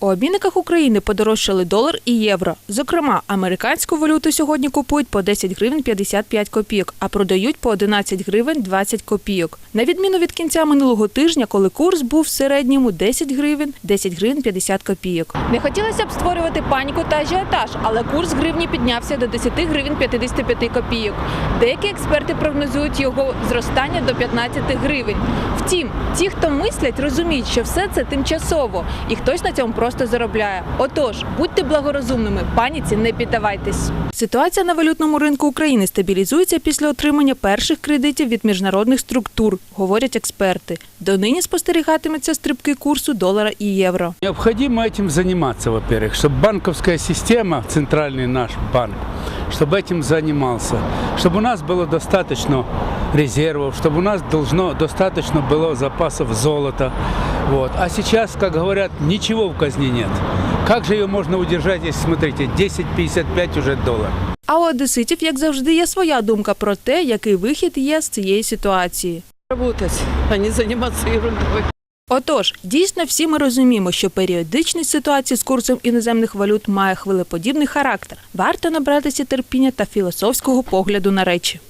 У обмінниках України подорожчали долар і євро. Зокрема, американську валюту сьогодні купують по 10 гривень 55 копійок, а продають по 11 гривень 20 копійок. На відміну від кінця минулого тижня, коли курс був в середньому 10 гривень 10 гривень 50 копійок. Не хотілося б створювати паніку та ажіотаж, але курс гривні піднявся до 10 гривень 55 копійок. Деякі експерти прогнозують його зростання до 15 гривень. Втім, ті, хто мислять, розуміють, що все це тимчасово, і хтось на цьому просто заробляє. Отож, будьте благорозумними, паніці не піддавайтесь. Ситуація на валютному ринку України стабілізується після отримання перших кредитів від міжнародних структур, говорять експерти. Донині спостерігатиметься стрибки курсу долара і євро. Необходимо этим заниматься, во-первых, чтобы банковская система, центральный наш банк, чтобы этим занимался, чтобы у нас было достаточно резервов, чтобы у нас должно достаточно было запасов золота. Вот. А сейчас, как говорят, ничего в казне нет. Как же ее можно удержать, если, смотрите, 10,55 уже доллар? А у одеситів, як завжди, є своя думка про те, який вихід є з цієї ситуації. работать, а не заниматься ерундой. Отож, дійсно всі ми розуміємо, що періодичність ситуації з курсом іноземних валют має хвилеподібний характер. Варто набратися терпіння та філософського погляду на речі.